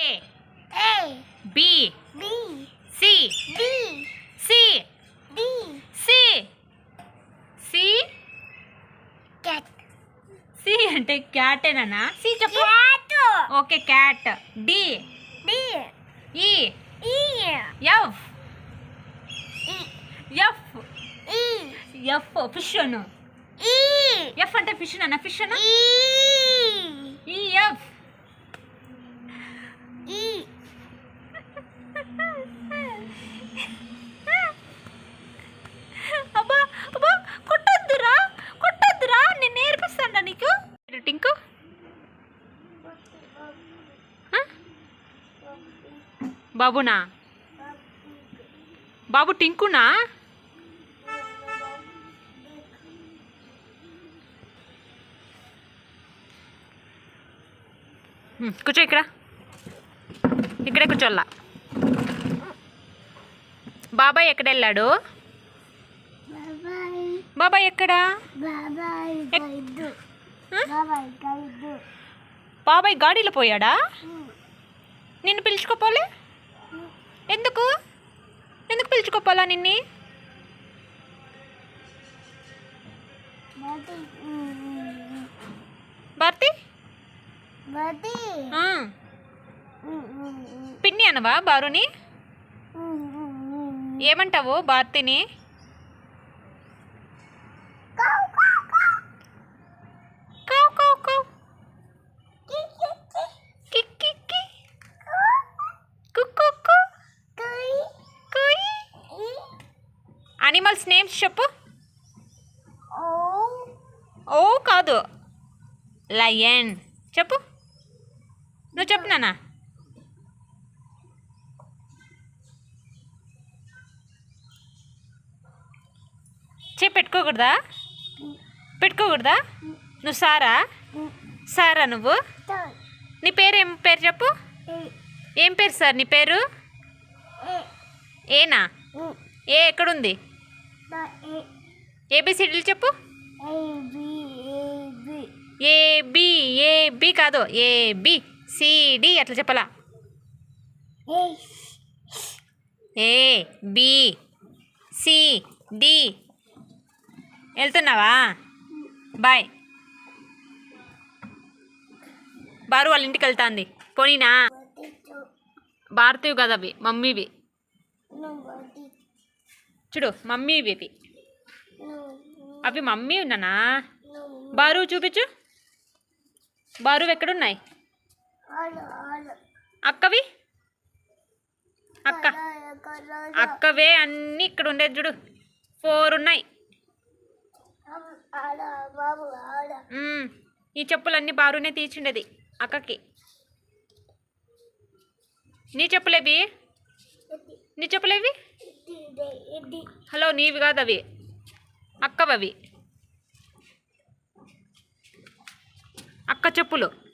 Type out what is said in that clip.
A A B B C D C D C C cat C అంటే క్యాటేనా C చెప్పు. cat okay cat. D. D E. E F. E F. E F. Fish అను. E F అంటే fish అన్న fish అన్న E నేను నీకు? టింకు? బాబునా? బాబు టింకునా? కూర్చో ఇక్కడ. ఇక్కడే కూర్చోల్లా బాబాయ్ ఎక్కడ వెళ్ళాడు బాబాయ్ ఎక్కడా? బాబాయ్ గాడిలో పోయాడా? నిన్ను పిలుచుకోపోలే? ఎందుకు? ఎందుకు పిలుచుకోపోలా నిన్ని? భారతి పిన్ని అనవా బారుని? ఏమంటావు భారతిని అనిమల్స్ నేమ్స్ చెప్పు. ఓ కాదు. లయన్ చెప్పు. నువ్వు చెప్పు నాన్న. చెప్పు పెట్టుకోకూడదా? పెట్టుకోకూడదా? నువ్వు సారా? సారా నువ్వు? నీ పేరు ఏం పేరు చెప్పు? ఏం. పేరు సార్ నీ పేరు? ఏనా? ఏ ఎక్కడుంది? ఏబిసిడీలు చెప్పు. A B A B. కాదు. ఏ బి సిడి అట్లా చెప్పాలా? A B C D. వెళ్తున్నావా? బాయ్. బారు వాళ్ళ ఇంటికి వెళ్తాంది. పోనీనా? భారతీవి కదా అవి మమ్మీవి. చూడు మమ్మీవి ఇవి అవి మమ్మీ ఉన్నానా? బారు చూపించు. బారు ఎక్కడున్నాయి? అక్కవి? అక్క. అక్కవే అన్నీ ఇక్కడ ఉండేది చూడు. ఫోర్ ఉన్నాయి. ఈ చెప్పులన్నీ బారునే తీర్చుండేది అక్కకి. నీ చెప్పులేవి? నీ చెప్పులేవి? హలో నీవి కాదు అవి. అక్కవవి. అక్క చెప్పులు.